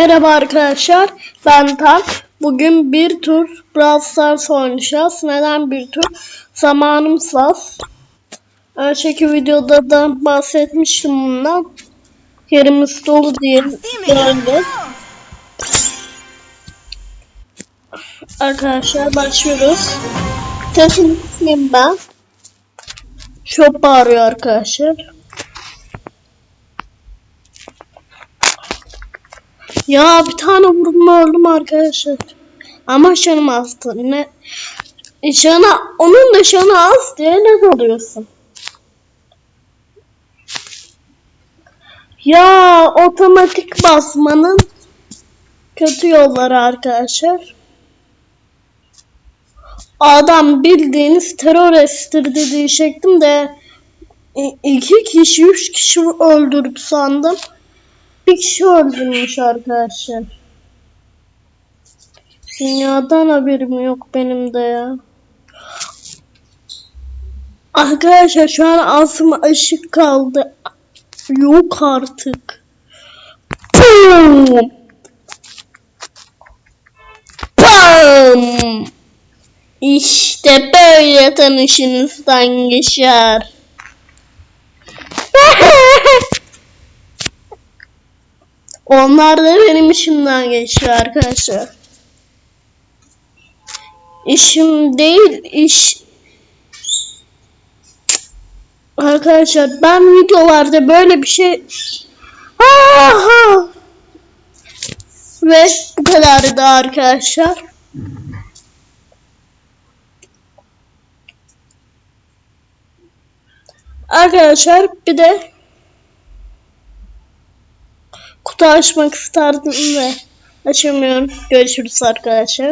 Merhaba arkadaşlar, ben Tan. Bugün bir tur Brawl Stars oynayacağız. Neden bir tur? Zamanımız az. Önceki videoda da bahsetmiştim bundan. Yerimiz dolu diye geldi. Arkadaşlar başlıyoruz. Sesim ben. Çok bağırıyor arkadaşlar. Ya bir tane vurma öldüm arkadaşlar. Ama canım azdı. Ne? Canı, onun da canı az diye ne oluyorsun? Ya otomatik basmanın kötü yolları arkadaşlar. Adam bildiğiniz teröristtir diyecektim de i- iki kişi, üç kişi öldürdü sandım. Bir kişi öldürmüş arkadaşlar. Dünyadan haberim yok benim de ya. Arkadaşlar şu an ağzıma ışık kaldı. Yok artık. Pum! Pum! İşte böyle tanışınızdan geçer. Onlar da benim işimden geçiyor arkadaşlar. İşim değil iş. Arkadaşlar ben videolarda böyle bir şey Aha! Ve bu kadardı arkadaşlar. Arkadaşlar bir de açmak isterdim ve açamıyorum. Görüşürüz arkadaşlar.